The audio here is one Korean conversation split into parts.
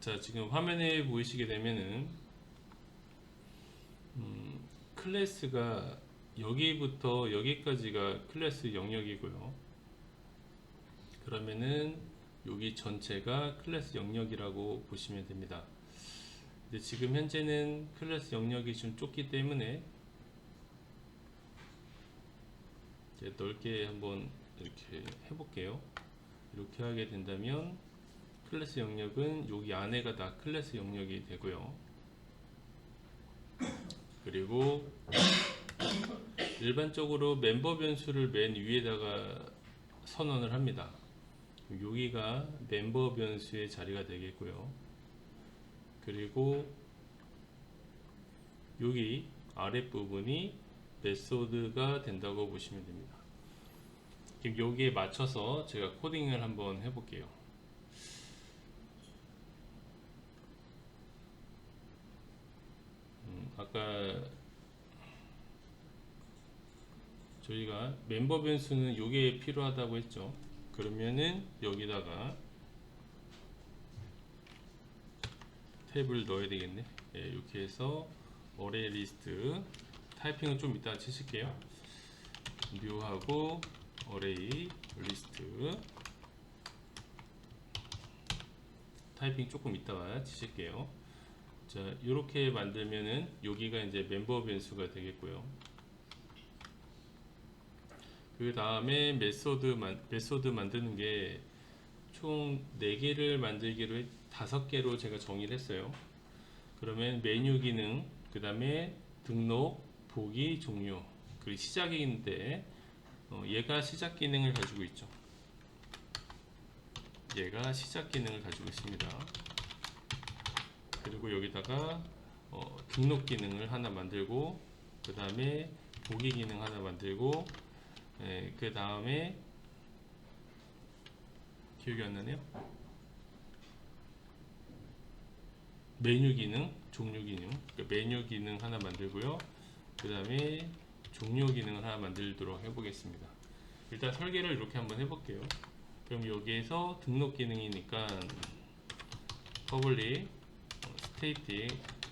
자 지금 화면에 보이시게 되면은 음, 클래스가 여기부터 여기까지가 클래스 영역이고요. 그러면은 여기 전체가 클래스 영역이라고 보시면 됩니다. 근데 지금 현재는 클래스 영역이 좀 좁기 때문에 넓게 한번 이렇게 해볼게요. 이렇게 하게 된다면 클래스 영역은 여기 안에가 다 클래스 영역이 되고요. 그리고 일반적으로 멤버 변수를 맨 위에다가 선언을 합니다. 여기가 멤버 변수의 자리가 되겠고요. 그리고 여기 아랫부분이 메소드가 된다고 보시면 됩니다. 지금 여기에 맞춰서 제가 코딩을 한번 해볼게요. 음, 아까 저희가 멤버 변수는 요게 필요하다고 했죠. 그러면은 여기다가 탭을 넣어야 되겠네. 예, 이렇게 해서 어레이 리스트 타이핑은 좀 이따 치실게요. 뮤하고 어레이 리스트 타이핑 조금 이따가 치실게요. 자, 이렇게 만들면은 여기가 이제 멤버 변수가 되겠고요. 그 다음에 메소드 만, 메소드 만드는 게 총 4개를 만들기로 했, 5개로 제가 정의를 했어요. 그러면 메뉴 기능, 그 다음에 등록, 보기, 종료, 그리고 시작인데 어, 얘가 시작 기능을 가지고 있죠. 얘가 시작 기능을 가지고 있습니다. 그리고 여기다가 어, 등록 기능을 하나 만들고 그 다음에 보기 기능 하나 만들고 예, 그 다음에 기억이 안 나네요. 메뉴 기능, 종료 기능, 그러니까 메뉴 기능 하나 만들고요. 그 다음에 종료 기능을 하나 만들도록 해보겠습니다. 일단 설계를 이렇게 한번 해볼게요. 그럼 여기에서 등록 기능이니까 퍼블릭 스테이틱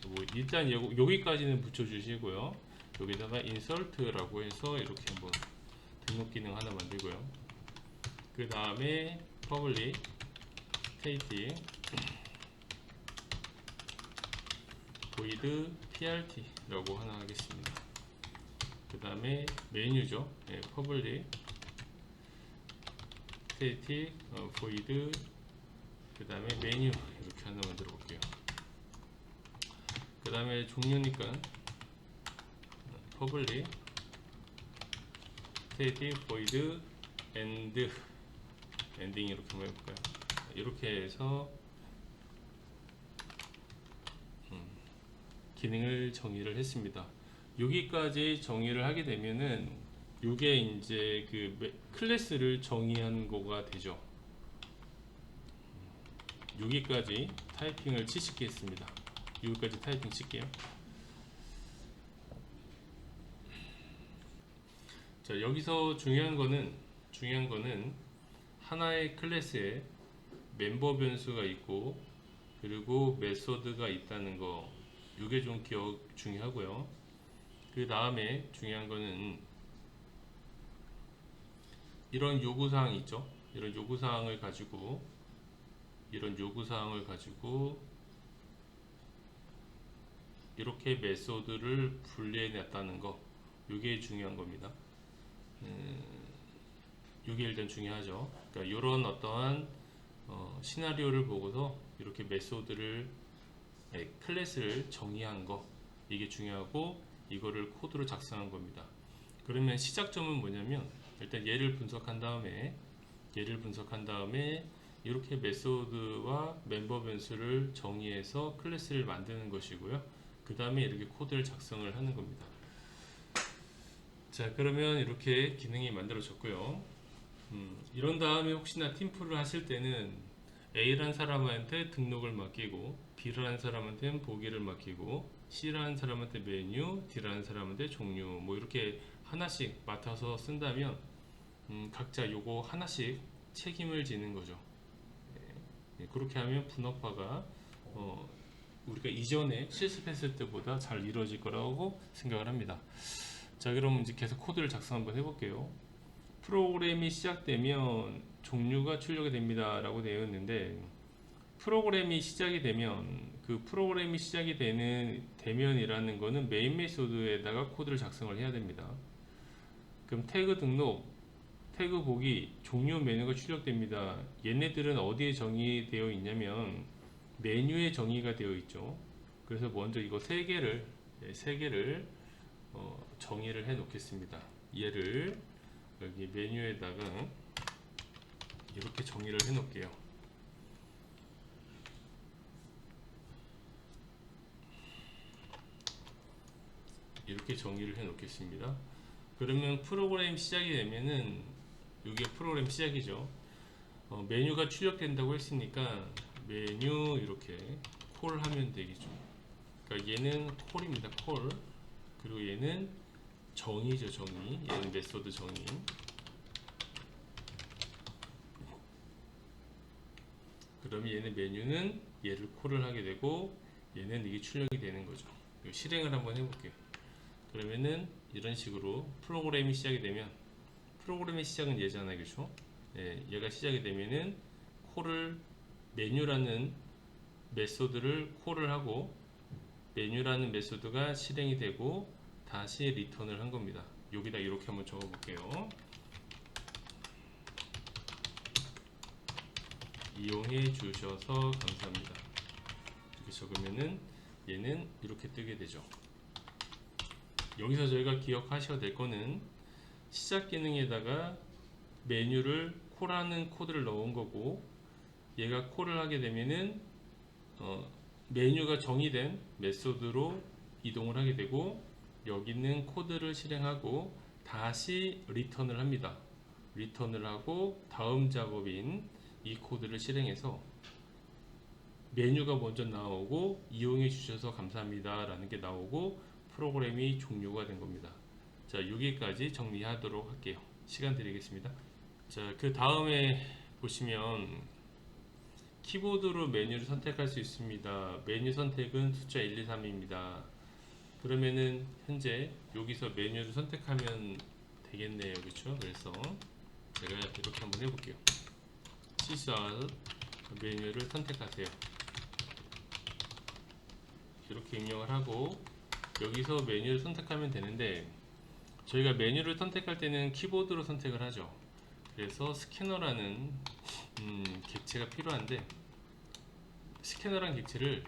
뭐 일단 여, 여기까지는 붙여주시고요. 여기다가 인설트라고 해서 이렇게 한번 등록 기능 하나 만들고요. 그 다음에 퍼블릭 스테이틱 void prt라고 하나 하겠습니다. 그 다음에 메뉴죠. 네, 퍼블릭 스테이틱 어, void 그 다음에 메뉴 이렇게 하나 만들어 볼게요. 그 다음에 종료니까 퍼블릭 스테이틱 void end 엔딩 이렇게 한번 해볼까요? 이렇게 해서 음, 기능을 정의를 했습니다. 여기까지 정의를 하게 되면은 이게 이제 그 메- 클래스를 정의한 거가 되죠. 음, 여기까지 타이핑을 치시겠습니다. 여기까지 타이핑 칠게요. 자 여기서 중요한 거는 중요한 거는 하나의 클래스에 멤버 변수가 있고 그리고 메소드가 있다는 거 이게 좀 기억 중요하고요. 그 다음에 중요한 거는 이런 요구 사항이 있죠. 이런 요구 사항을 가지고 이런 요구 사항을 가지고 이렇게 메소드를 분리해 놨다는 거 이게 중요한 겁니다. 음, 이게 일단 중요하죠. 그러니까 이런 어떠한 어, 시나리오를 보고서 이렇게 메소드를 네, 클래스를 정의한 거 이게 중요하고 이거를 코드로 작성한 겁니다. 그러면 시작점은 뭐냐면 일단 얘를 분석한 다음에 얘를 분석한 다음에 이렇게 메소드와 멤버 변수를 정의해서 클래스를 만드는 것이고요. 그 다음에 이렇게 코드를 작성을 하는 겁니다. 자 그러면 이렇게 기능이 만들어졌고요. 음, 이런 다음에 혹시나 팀플을 하실 때는 A라는 사람한테 등록을 맡기고 B라는 사람한테는 보기를 맡기고 C라는 사람한테 메뉴, D라는 사람한테 종류 뭐 이렇게 하나씩 맡아서 쓴다면 음, 각자 요거 하나씩 책임을 지는 거죠. 네, 네, 그렇게 하면 분업화가 어, 우리가 이전에 실습했을 때보다 잘 이루어질 거라고 생각을 합니다. 자, 그럼 이제 계속 코드를 작성 한번 해볼게요. 프로그램이 시작되면 종류가 출력이 됩니다 라고 되어 있는데 프로그램이 시작이 되면 그 프로그램이 시작이 되는 되면이라는 거는 메인 메소드에다가 코드를 작성을 해야 됩니다. 그럼 태그 등록, 태그 보기, 종료 메뉴가 출력됩니다. 얘네들은 어디에 정의되어 있냐면 메뉴에 정의가 되어 있죠. 그래서 먼저 이거 세 개를 네, 세 개를 어, 정의를 해 놓겠습니다. 얘를 여기 메뉴에다가 이렇게 정의를 해 놓을게요. 이렇게 정의를 해 놓겠습니다. 그러면 프로그램 시작이 되면은 이게 프로그램 시작이죠. 어, 메뉴가 출력된다고 했으니까 메뉴 이렇게 콜 하면 되겠죠. 그러니까 얘는 콜입니다. 콜. 그리고 얘는 정의죠. 정의. 얘는 메소드 정의. 그러면 얘는 메뉴는 얘를 콜을 하게 되고 얘는 이게 출력이 되는 거죠. 실행을 한번 해볼게요. 그러면은 이런 식으로 프로그램이 시작이 되면 프로그램의 시작은 얘잖아요, 그렇죠? 예, 얘가 시작이 되면은 콜을 메뉴라는 메소드를 콜을 하고 메뉴라는 메소드가 실행이 되고 다시 리턴을 한 겁니다. 여기다 이렇게 한번 적어 볼게요. 이용해 주셔서 감사합니다. 이렇게 적으면은 얘는 이렇게 뜨게 되죠. 여기서 저희가 기억하셔야 될 거는 시작 기능에다가 메뉴를 콜하는 코드를 넣은 거고 얘가 콜을 하게 되면은 어, 메뉴가 정의된 메소드로 이동을 하게 되고 여기는 코드를 실행하고 다시 리턴을 합니다. 리턴을 하고 다음 작업인 이 코드를 실행해서 메뉴가 먼저 나오고 이용해 주셔서 감사합니다 라는 게 나오고 프로그램이 종료가 된 겁니다. 자, 여기까지 정리하도록 할게요. 시간 드리겠습니다. 자, 그 다음에 보시면 키보드로 메뉴를 선택할 수 있습니다. 메뉴 선택은 숫자 1, 2, 3입니다. 그러면은 현재 여기서 메뉴를 선택하면 되겠네요. 그렇죠? 그래서 제가 이렇게 한번 해볼게요. 시설 메뉴를 선택하세요. 이렇게 입력을 하고 여기서 메뉴를 선택하면 되는데 저희가 메뉴를 선택할 때는 키보드로 선택을 하죠. 그래서 스캐너라는 음, 객체가 필요한데 스캐너란 객체를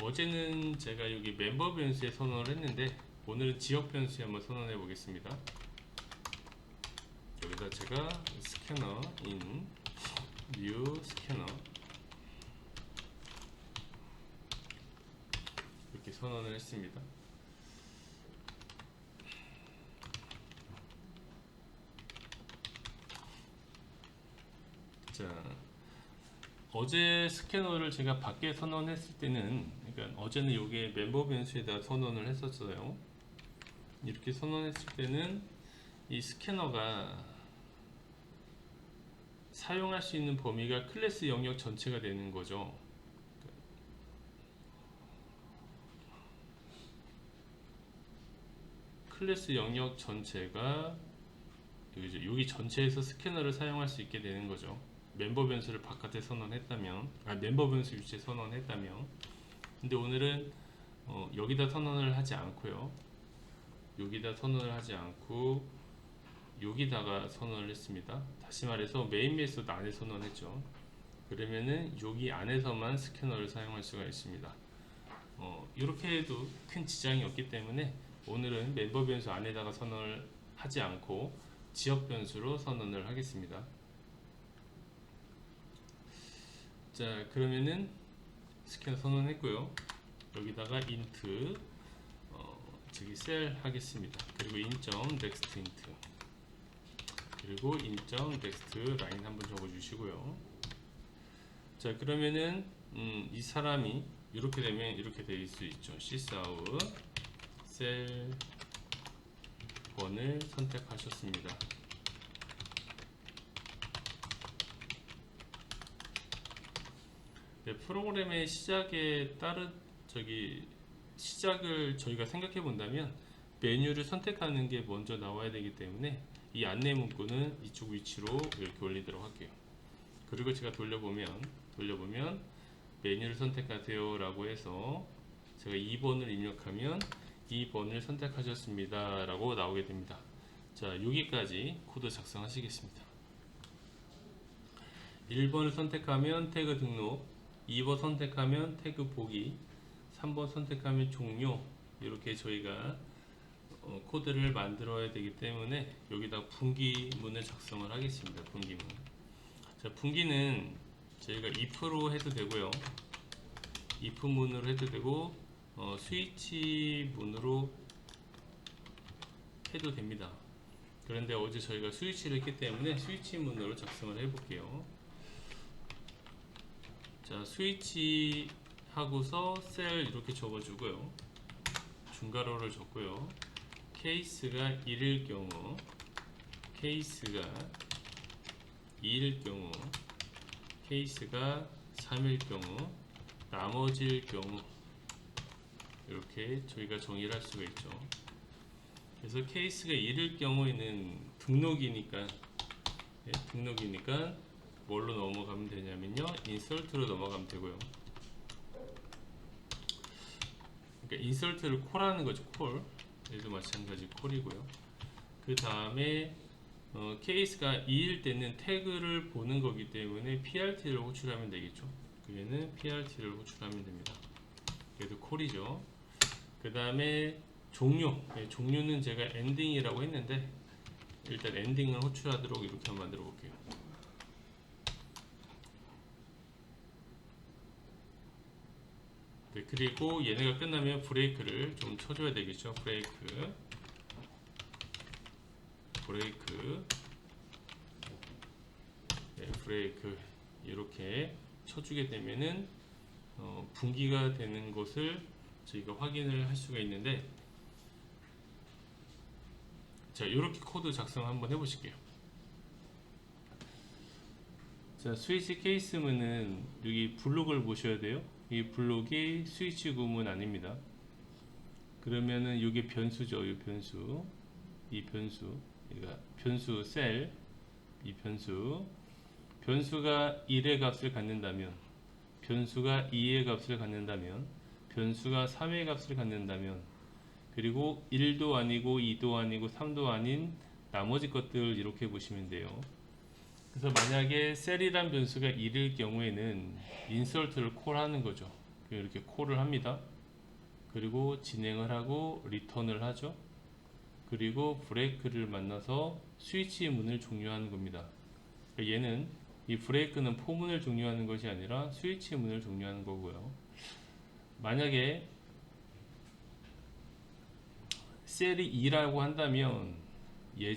어제는 제가 여기 멤버 변수에 선언을 했는데 오늘은 지역 변수에 한번 선언해 보겠습니다. 여기다 제가 스캐너 인 new 스캐너 이렇게 선언을 했습니다. 자, 어제 스캐너를 제가 밖에 선언했을 때는, 그러니까 어제는 이게 멤버 변수에다 선언을 했었어요. 이렇게 선언했을 때는 이 스캐너가 사용할 수 있는 범위가 클래스 영역 전체가 되는 거죠. 클래스 영역 전체가 여기, 전체에서 스캐너를 사용할 수 있게 되는 거죠. 멤버 변수를 바깥에 선언했다면, 아 멤버 변수 위치에 선언했다면, 근데 오늘은 어, 여기다 선언을 하지 않고요. 여기다 선언을 하지 않고 여기다가 선언을 했습니다. 다시 말해서 메인 메소드 안에 선언했죠. 그러면은 여기 안에서만 스캐너를 사용할 수가 있습니다. 어, 이렇게 해도 큰 지장이 없기 때문에 오늘은 멤버 변수 안에다가 선언을 하지 않고 지역 변수로 선언을 하겠습니다. 자 그러면은 스캐너 선언했고요. 여기다가 int 어, 저기 셀 하겠습니다. 그리고 인점 next int 그리고 인점 next 라인 한번 적어 주시고요. 자 그러면은 음, 이 사람이 이렇게 되면 이렇게 될 수 있죠. sysout 셀 1을 선택하셨습니다. 프로그램의 시작에 따른 저기 시작을 저희가 생각해 본다면 메뉴를 선택하는 게 먼저 나와야 되기 때문에 이 안내 문구는 이쪽 위치로 이렇게 올리도록 할게요. 그리고 제가 돌려보면 돌려보면 메뉴를 선택하세요 라고 해서 제가 2번을 입력하면 2번을 선택하셨습니다 라고 나오게 됩니다. 자, 여기까지 코드 작성하시겠습니다. 1번을 선택하면 태그 등록, 2번 선택하면 태그 보기, 3번 선택하면 종료 이렇게 저희가 어, 코드를 만들어야 되기 때문에 여기다 분기문을 작성을 하겠습니다. 분기문. 자, 분기는 저희가 if로 해도 되고요. if 문으로 해도 되고 어, 스위치 문으로 해도 됩니다. 그런데 어제 저희가 스위치를 했기 때문에 스위치 문으로 작성을 해 볼게요. 자, 스위치 하고서 셀 이렇게 적어주고요. 중괄호를 적고요. 케이스가 1일 경우, 케이스가 2일 경우, 케이스가 3일 경우, 나머지일 경우 이렇게 저희가 정의를 할 수가 있죠. 그래서 케이스가 1일 경우에는 등록이니까 예, 등록이니까 뭘로 넘어가면 되냐면요. 인설트로 넘어가면 되고요. 그러니까 인설트를 콜하는 거죠. 콜. 얘도 마찬가지 콜이고요. 그 다음에 어, 케이스가 2일 때는 태그를 보는 거기 때문에 PRT를 호출하면 되겠죠. 그게는 PRT를 호출하면 됩니다. 얘도 콜이죠. 그 다음에 종료. 예, 종료는 제가 엔딩이라고 했는데 일단 엔딩을 호출하도록 이렇게 만들어 볼게요. 그리고 얘네가 끝나면 브레이크를 좀 쳐줘야 되겠죠. 브레이크, 브레이크, 네, 브레이크 이렇게 쳐주게 되면은 어, 분기가 되는 것을 저희가 확인을 할 수가 있는데 자 이렇게 코드 작성 한번 해 보실게요. 자 스위치 케이스문은 여기 블록을 보셔야 돼요. 이 블록이 스위치 구문 아닙니다. 그러면은 이게 변수죠. 이 변수, 이 변수, 그러니까 변수 셀, 이 변수, 변수가 1의 값을 갖는다면, 변수가 2의 값을 갖는다면, 변수가 3의 값을 갖는다면, 그리고 1도 아니고 2도 아니고 3도 아닌 나머지 것들 이렇게 보시면 돼요. 그래서 만약에 셀이란 변수가 1일 경우에는 인설트를 콜하는 거죠. 이렇게 콜을 합니다. 그리고 진행을 하고 리턴을 하죠. 그리고 브레이크를 만나서 스위치 문을 종료하는 겁니다. 그러니까 얘는 이 브레이크는 포문을 종료하는 것이 아니라 스위치 문을 종료하는 거고요. 만약에 셀이 2라고 한다면 얘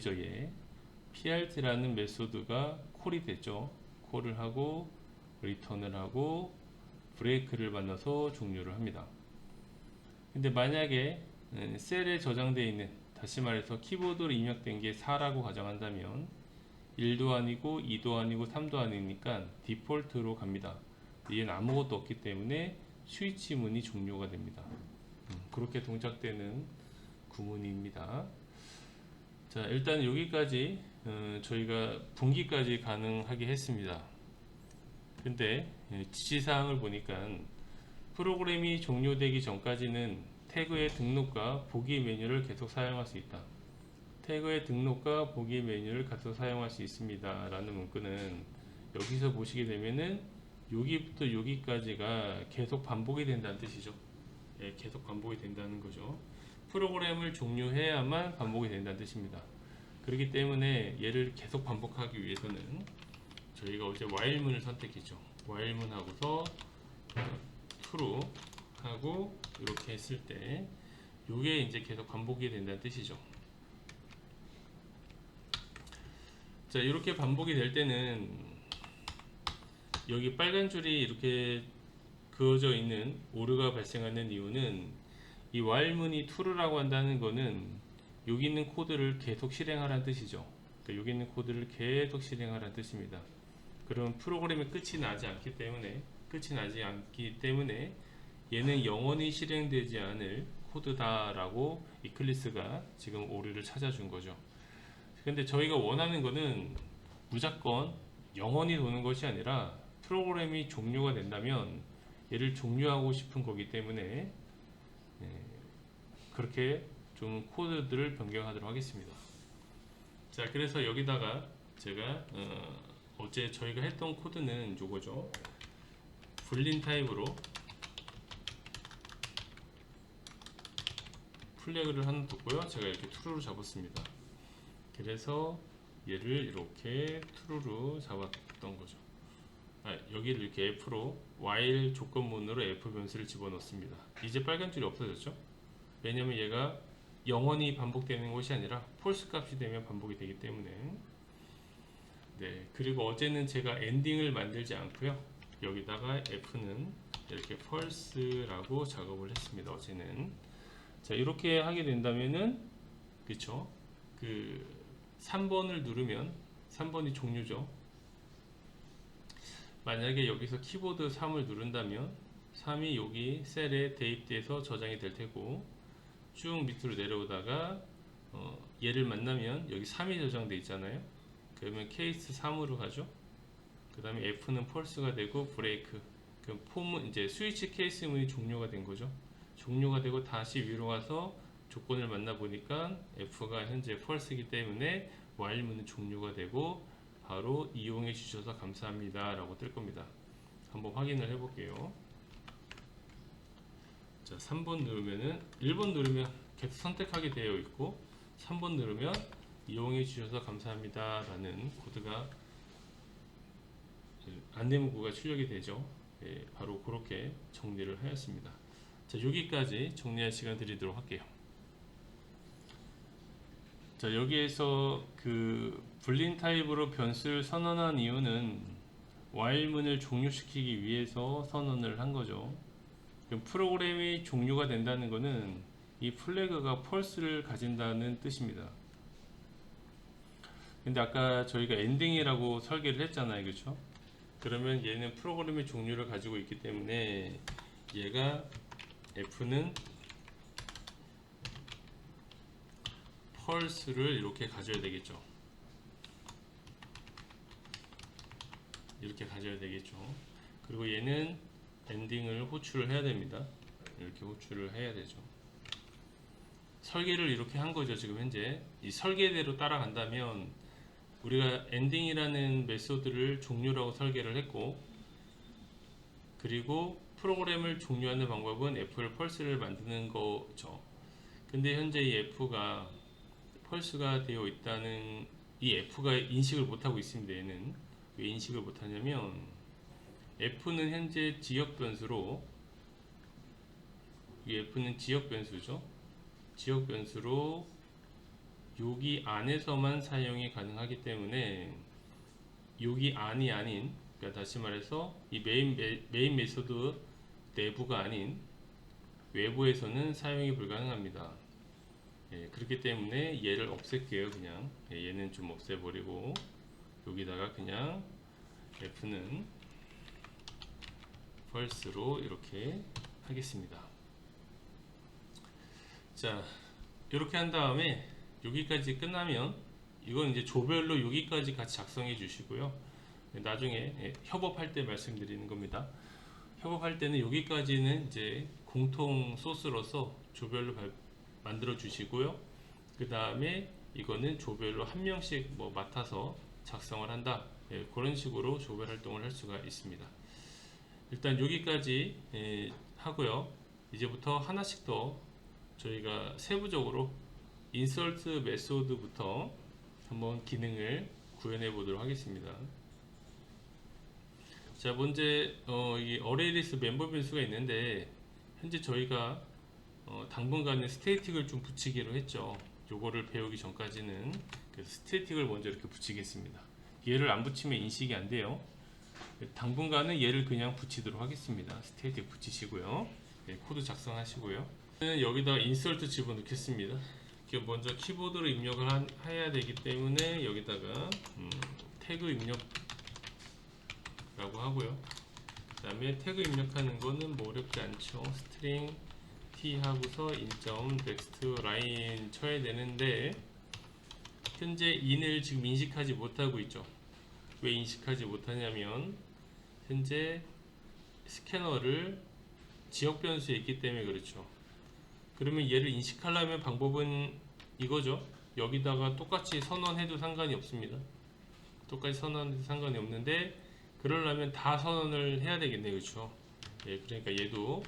PRT라는 메소드가 콜이 됐죠. 콜을 하고 리턴을 하고 브레이크를 만나서 종료를 합니다. 근데 만약에 음, 셀에 저장되어 있는 다시 말해서 키보드로 입력된 게 4라고 가정한다면 1도 아니고 2도 아니고 3도 아니니까 디폴트로 갑니다. 얘는 아무것도 없기 때문에 스위치 문이 종료가 됩니다. 음, 그렇게 동작되는 구문입니다. 자, 일단 여기까지 어, 저희가 분기까지 가능하게 했습니다. 근데 예, 지시사항을 보니까 프로그램이 종료되기 전까지는 태그의 등록과 보기 메뉴를 계속 사용할 수 있다. 태그의 등록과 보기 메뉴를 계속 사용할 수 있습니다. 라는 문구는 여기서 보시게 되면은 여기부터 여기까지가 계속 반복이 된다는 뜻이죠. 예, 계속 반복이 된다는 거죠. 프로그램을 종료해야만 반복이 된다는 뜻입니다. 그렇기 때문에 얘를 계속 반복하기 위해서는 저희가 어제 while문을 선택했죠. while문 하고서 true 하고 이렇게 했을 때 이게 이제 계속 반복이 된다는 뜻이죠. 자 이렇게 반복이 될 때는 여기 빨간 줄이 이렇게 그어져 있는 오류가 발생하는 이유는 이 while문이 true라고 한다는 거는 여기 있는 코드를 계속 실행하라는 뜻이죠. 그러니까 여기 있는 코드를 계속 실행하라는 뜻입니다. 그럼 프로그램의 끝이 나지 않기 때문에 끝이 나지 않기 때문에 얘는 영원히 실행되지 않을 코드다라고 이클리스가 지금 오류를 찾아준 거죠. 근데 저희가 원하는 거는 무조건 영원히 도는 것이 아니라 프로그램이 종료가 된다면 얘를 종료하고 싶은 거기 때문에 예, 그렇게 좀 코드들을 변경하도록 하겠습니다. 자, 그래서 여기다가 제가 어, 제 저희가 했던 코드는 요거죠. 불린 타입으로 플래그를 하나 뒀고요. 제가 이렇게 true로 잡았습니다. 그래서 얘를 이렇게 true로 잡았던 거죠. 아, 여기를 이렇게 f로 while 조건문으로 f 변수를 집어넣습니다. 이제 빨간 줄이 없어졌죠? 왜냐면 얘가 영원히 반복되는 것이 아니라 false 값이 되면 반복이 되기 때문에. 네 그리고 어제는 제가 엔딩을 만들지 않고요. 여기다가 f는 이렇게 false라고 작업을 했습니다 어제는. 자 이렇게 하게 된다면은 그쵸? 그 3번을 누르면 3번이 종류죠. 만약에 여기서 키보드 3을 누른다면 3이 여기 셀에 대입돼서 저장이 될 테고 쭉 밑으로 내려오다가 어, 얘를 만나면 여기 3이 저장돼 있잖아요. 그러면 케이스 3으로 가죠. 그 다음에 F는 펄스가 되고 브레이크 그럼 폼은 이제 스위치 케이스 문이 종료가 된 거죠. 종료가 되고 다시 위로 가서 조건을 만나 보니까 F가 현재 펄스이기 때문에 while 문은 종료가 되고 바로 이용해 주셔서 감사합니다 라고 뜰 겁니다. 한번 확인을 해 볼게요 자 3번 누르면은 1번 누르면 계속 선택하게 되어 있고 3번 누르면 이용해 주셔서 감사합니다 라는 코드가 안내 문구가 출력이 되죠. 예, 바로 그렇게 정리를 하였습니다. 자 여기까지 정리할 시간 드리도록 할게요. 자 여기에서 그 불린 타입으로 변수를 선언한 이유는 while문을 종료시키기 위해서 선언을 한 거죠 프로그램이 종료가 된다는 것은 이 플래그가 펄스를 가진다는 뜻입니다. 근데 아까 저희가 엔딩이라고 설계를 했잖아요. 그렇죠? 그러면 얘는 프로그램의 종류를 가지고 있기 때문에 얘가 F는 펄스를 이렇게 가져야 되겠죠. 이렇게 가져야 되겠죠. 그리고 얘는 엔딩을 호출을 해야 됩니다. 이렇게 호출을 해야 되죠. 설계를 이렇게 한 거죠. 지금 현재 이 설계대로 따라간다면 우리가 엔딩이라는 메소드를 종료라고 설계를 했고 그리고 프로그램을 종료하는 방법은 F를 펄스를 만드는 거죠. 근데 현재 이 F가 펄스가 되어 있다는 이 F가 인식을 못하고 있습니다. 얘는 왜 인식을 못하냐면 F는 현재 지역 변수로 이 F는 지역 변수죠. 지역 변수로 여기 안에서만 사용이 가능하기 때문에 여기 안이 아닌 그러니까 다시 말해서 이 메인 메, 메인 메소드 내부가 아닌 외부에서는 사용이 불가능합니다. 예, 그렇기 때문에 얘를 없앨게요. 그냥 예, 얘는 좀 없애버리고 여기다가 그냥 F는 false로 이렇게 하겠습니다. 자, 이렇게 한 다음에 여기까지 끝나면 이건 이제 조별로 여기까지 같이 작성해 주시고요. 나중에 예, 협업할 때 말씀드리는 겁니다. 협업할 때는 여기까지는 이제 공통 소스로서 조별로 발- 만들어 주시고요. 그 다음에 이거는 조별로 한 명씩 뭐 맡아서 작성을 한다. 예, 그런 식으로 조별 활동을 할 수가 있습니다. 일단 여기까지 예, 하고요. 이제부터 하나씩 더 저희가 세부적으로 인설트 메소드부터 한번 기능을 구현해 보도록 하겠습니다. 자, 먼저 어, 이 어레이리스 멤버 변수가 있는데 현재 저희가 어, 당분간은 스테이틱을 좀 붙이기로 했죠. 요거를 배우기 전까지는 그래서 스테이틱을 먼저 이렇게 붙이겠습니다. 얘를 안 붙이면 인식이 안 돼요. 당분간은 얘를 그냥 붙이도록 하겠습니다. 스테이틱 붙이시고요. 네, 코드 작성하시고요. 여기다 인설트 집어넣겠습니다. 먼저 키보드로 입력을 한- 해야 되기 때문에 여기다가 음, 태그 입력라고 하고요. 그 다음에 태그 입력하는 거는 뭐 어렵지 않죠. 스트링 t 하고서 인점 넥스트 라인 쳐야 되는데 현재 in을 지금 인식하지 못하고 있죠. 왜 인식하지 못하냐면 현재 스캐너를 지역 변수에 있기 때문에 그렇죠. 그러면 얘를 인식하려면 방법은 이거죠. 여기다가 똑같이 선언해도 상관이 없습니다. 똑같이 선언해도 상관이 없는데 그러려면 다 선언을 해야 되겠네 그렇죠. 예, 그러니까 얘도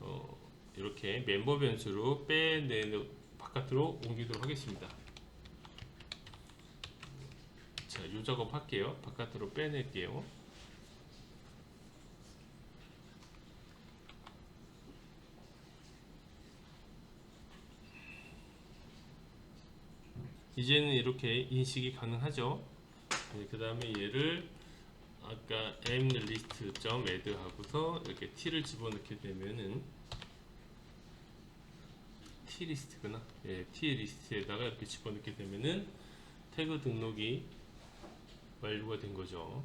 어, 이렇게 멤버 변수로 빼내 바깥으로 옮기도록 하겠습니다. 자, 요 작업 할게요. 바깥으로 빼낼게요. 이제는 이렇게 인식이 가능하죠. 그 다음에 얘를 아까 mlist.add 하고서 이렇게 t를 집어넣게 되면은 t 리스트구나. 예, t 리스트에다가 이렇게 집어넣게 되면은 태그 등록이 완료가 된 거죠.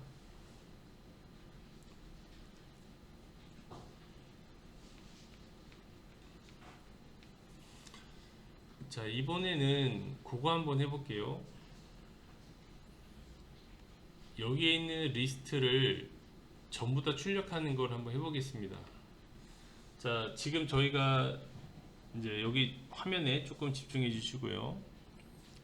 자, 이번에는 그거 한번 해볼게요. 여기에 있는 리스트를 전부 다 출력하는 걸 한번 해보겠습니다. 자, 지금 저희가 이제 여기 화면에 조금 집중해 주시고요.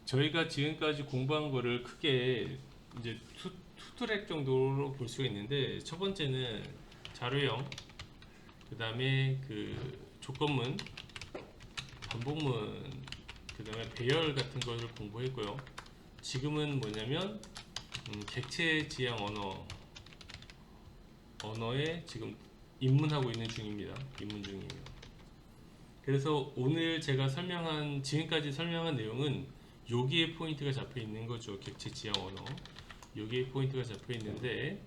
저희가 지금까지 공부한 거를 크게 이제 투, 투트랙 정도로 볼 수가 있는데 첫 번째는 자료형, 그 다음에 그 조건문, 반복문, 그 다음에 배열 같은 것을 공부했고요. 지금은 뭐냐면 음, 객체 지향 언어 언어에 지금 입문하고 있는 중입니다. 입문 중이에요. 그래서 오늘 제가 설명한 지금까지 설명한 내용은 여기에 포인트가 잡혀 있는 거죠. 객체 지향 언어. 여기에 포인트가 잡혀 있는데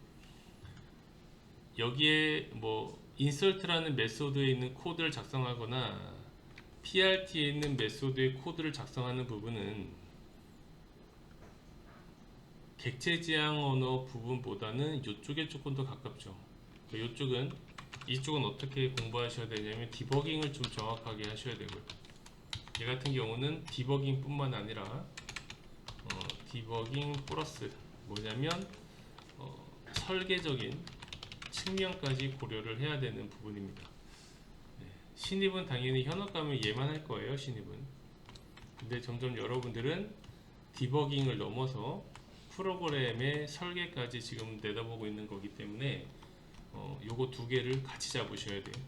여기에 뭐 인설트라는 메소드에 있는 코드를 작성하거나 PRT에 있는 메소드의 코드를 작성하는 부분은 객체 지향 언어 부분보다는 이쪽에 조금 더 가깝죠. 이쪽은 이쪽은 어떻게 공부하셔야 되냐면 디버깅을 좀 정확하게 하셔야 되고요. 얘 같은 경우는 디버깅 뿐만 아니라 어, 디버깅 플러스 뭐냐면 어, 설계적인 측면까지 고려를 해야 되는 부분입니다. 네, 신입은 당연히 현업 가면 얘만 할 거예요. 신입은. 근데 점점 여러분들은 디버깅을 넘어서 프로그램의 설계까지 지금 내다보고 있는 거기 때문에 어, 요거 두 개를 같이 잡으셔야 돼요.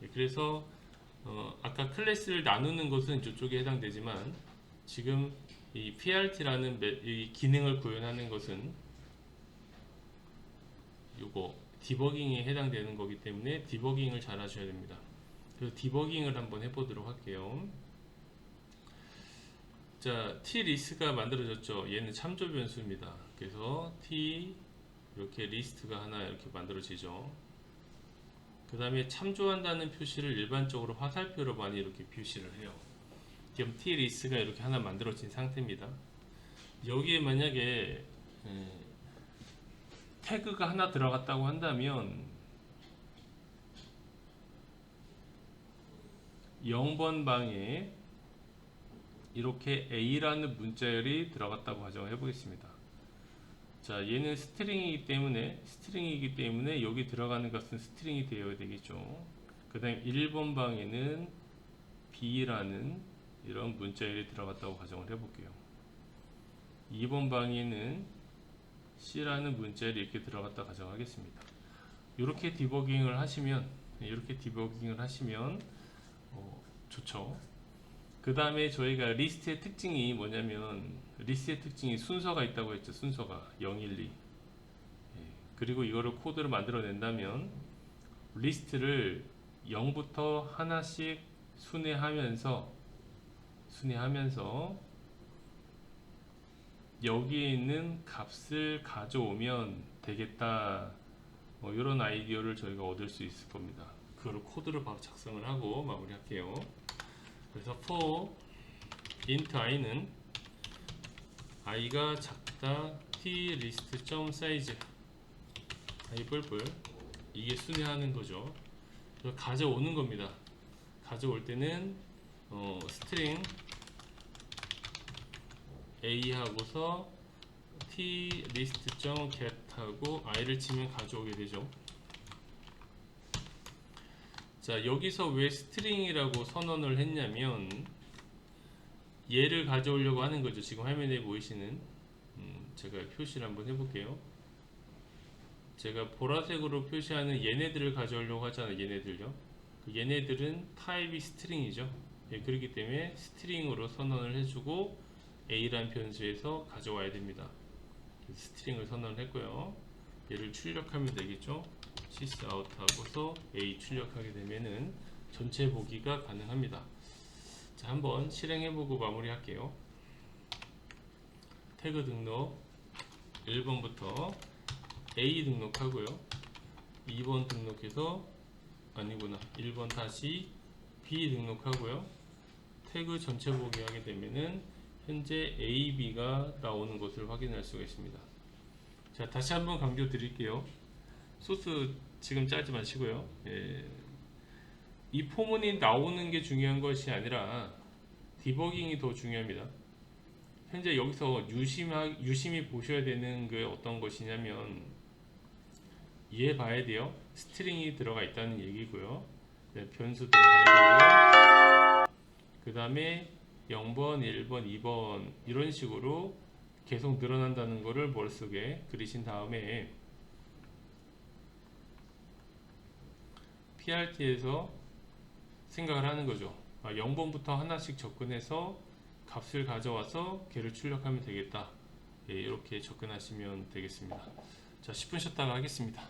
네, 그래서 어, 아까 클래스를 나누는 것은 이쪽에 해당되지만 지금 이 PRT라는 매, 이 기능을 구현하는 것은 요거 디버깅에 해당되는 거기 때문에 디버깅을 잘 하셔야 됩니다. 그래서 디버깅을 한번 해보도록 할게요. 자, t 리스가 만들어졌죠. 얘는 참조 변수입니다. 그래서 t 이렇게 리스트가 하나 이렇게 만들어지죠. 그 다음에 참조한다는 표시를 일반적으로 화살표로 많이 이렇게 표시를 해요. 지금 t 리스가 이렇게 하나 만들어진 상태입니다. 여기에 만약에 에, 태그가 하나 들어갔다고 한다면 0번 방에 이렇게 A라는 문자열이 들어갔다고 가정을 해보겠습니다. 자, 얘는 스트링이기 때문에 스트링이기 때문에 여기 들어가는 것은 스트링이 되어야 되겠죠. 그다음 1번 방에는 B라는 이런 문자열이 들어갔다고 가정을 해볼게요. 2번 방에는 C라는 문자열이 이렇게 들어갔다 가정하겠습니다. 이렇게 디버깅을 하시면 이렇게 디버깅을 하시면 어, 좋죠. 그 다음에 저희가 리스트의 특징이 뭐냐면 리스트의 특징이 순서가 있다고 했죠. 순서가 0, 1, 2. 예. 그리고 이거를 코드를 만들어낸다면 리스트를 0부터 하나씩 순회하면서 순회하면서 여기에 있는 값을 가져오면 되겠다. 뭐 이런 아이디어를 저희가 얻을 수 있을 겁니다. 그걸 코드를 바로 작성을 하고 마무리할게요. 그래서 for int i는 i가 작다 t list 점 size i 뿔뿔 이게 순회하는 거죠. 가져오는 겁니다. 가져올 때는 어, 스트링 a 하고서 t list.get 하고 i를 치면 가져오게 되죠. 자 여기서 왜 스트링이라고 선언을 했냐면 얘를 가져오려고 하는 거죠. 지금 화면에 보이시는 음, 제가 표시를 한번 해볼게요. 제가 보라색으로 표시하는 얘네들을 가져오려고 하잖아요. 얘네들요. 그 얘네들은 타입이 스트링이죠. 예, 그렇기 때문에 스트링으로 선언을 해주고 a라는 변수에서 가져와야 됩니다. 스트링을 선언을 했고요. 얘를 출력하면 되겠죠. sysout 하고서 a 출력하게 되면은 전체 보기가 가능합니다. 자, 한번 실행해보고 마무리할게요. 태그 등록 1번부터 A 등록하고요. 2번 등록해서 아니구나. 1번 다시 B 등록하고요. 태그 전체 보기 하게 되면은 현재 A, B가 나오는 것을 확인할 수가 있습니다. 자, 다시 한번 강조 드릴게요. 소스 지금 짜지 마시고요. 예, 이 포문이 나오는 게 중요한 것이 아니라 디버깅이 더 중요합니다. 현재 여기서 유심하, 유심히 보셔야 되는 게 어떤 것이냐면 이해 봐야 돼요. 스트링이 들어가 있다는 얘기고요. 네, 변수 들어가야 되고 그 다음에 0번, 1번, 2번 이런 식으로 계속 늘어난다는 거를 머릿속에 그리신 다음에 PRT에서 생각을 하는 거죠. 아, 0번부터 하나씩 접근해서 값을 가져와서 걔를 출력하면 되겠다. 예, 이렇게 접근하시면 되겠습니다. 자, 10분 쉬었다가 하겠습니다.